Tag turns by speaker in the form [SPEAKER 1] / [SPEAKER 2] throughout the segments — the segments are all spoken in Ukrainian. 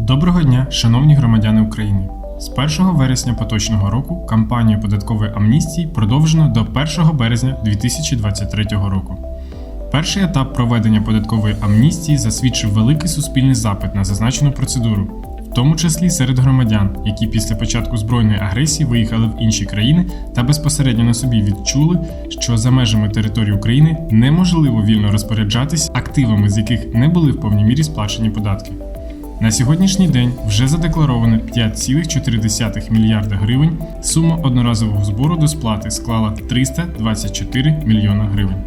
[SPEAKER 1] Доброго дня, шановні громадяни України. З 1 вересня поточного року кампанію податкової амністії продовжено до 1 березня 2023 року. Перший етап проведення податкової амністії засвідчив великий суспільний запит на зазначену процедуру, в тому числі серед громадян, які після початку збройної агресії виїхали в інші країни та безпосередньо на собі відчули, що за межами території України неможливо вільно розпоряджатись активами, з яких не були в повній мірі сплачені податки. На сьогоднішній день вже задекларовано 5,4 мільярда гривень. Сума одноразового збору до сплати склала 324 мільйона гривень.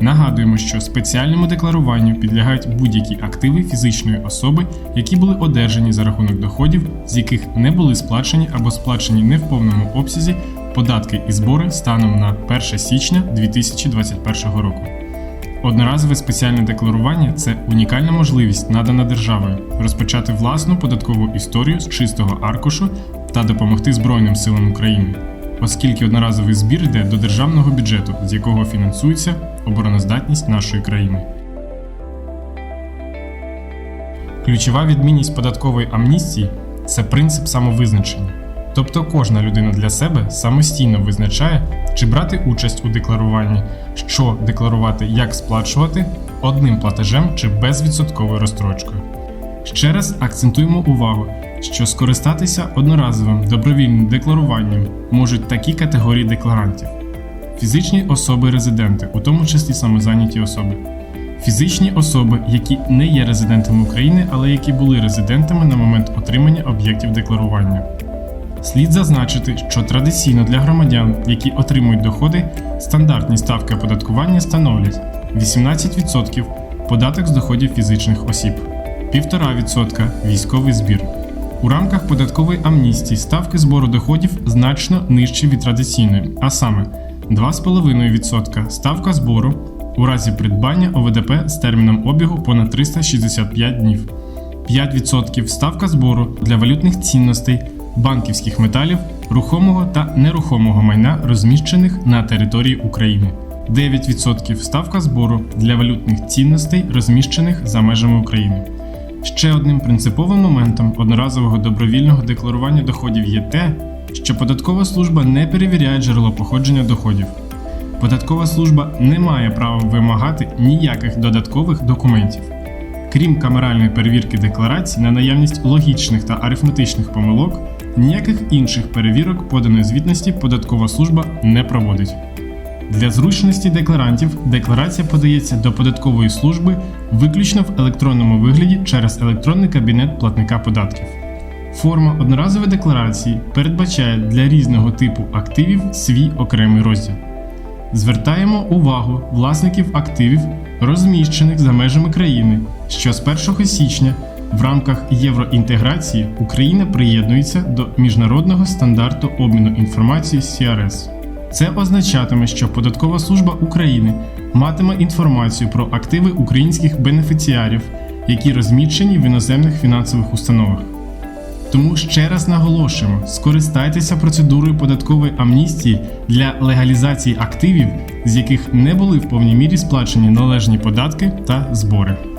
[SPEAKER 1] Нагадуємо, що спеціальному декларуванню підлягають будь-які активи фізичної особи, які були одержані за рахунок доходів, з яких не були сплачені або сплачені не в повному обсязі податки і збори станом на 1 січня 2021 року. Одноразове спеціальне декларування це унікальна можливість, надана державою, розпочати власну податкову історію з чистого аркушу та допомогти Збройним силам України, оскільки одноразовий збір йде до державного бюджету, з якого фінансується обороноздатність нашої країни. Ключова відмінність податкової амністії це принцип самовизначення. Тобто кожна людина для себе самостійно визначає, чи брати участь у декларуванні, що декларувати, як сплачувати одним платежем чи безвідсотковою розстрочкою. Ще раз акцентуємо увагу, що скористатися одноразовим добровільним декларуванням можуть такі категорії декларантів: фізичні особи-резиденти, у тому числі самозайняті особи, фізичні особи, які не є резидентами України, але які були резидентами на момент отримання об'єктів декларування. Слід зазначити, що традиційно для громадян, які отримують доходи, стандартні ставки оподаткування становлять 18% податок з доходів фізичних осіб, 1,5% військовий збір. У рамках податкової амністії ставки збору доходів значно нижчі від традиційної, а саме 2,5% ставка збору у разі придбання ОВДП з терміном обігу понад 365 днів, 5% ставка збору для валютних цінностей банківських металів, рухомого та нерухомого майна, розміщених на території України. 9% ставка збору для валютних цінностей, розміщених за межами України. Ще одним принциповим моментом одноразового добровільного декларування доходів є те, що податкова служба не перевіряє джерело походження доходів. Податкова служба не має права вимагати ніяких додаткових документів. Крім камеральної перевірки декларацій на наявність логічних та арифметичних помилок, ніяких інших перевірок поданої звітності податкова служба не проводить. Для зручності декларантів декларація подається до податкової служби виключно в електронному вигляді через електронний кабінет платника податків. Форма одноразової декларації передбачає для різного типу активів свій окремий розділ. Звертаємо увагу власників активів, розміщених за межами країни, що з 1 січня в рамках євроінтеграції Україна приєднується до міжнародного стандарту обміну інформацією CRS. Це означатиме, що Податкова служба України матиме інформацію про активи українських бенефіціарів, які розміщені в іноземних фінансових установах. Тому ще раз наголошуємо: скористайтеся процедурою податкової амністії для легалізації активів, з яких не були в повній мірі сплачені належні податки та збори.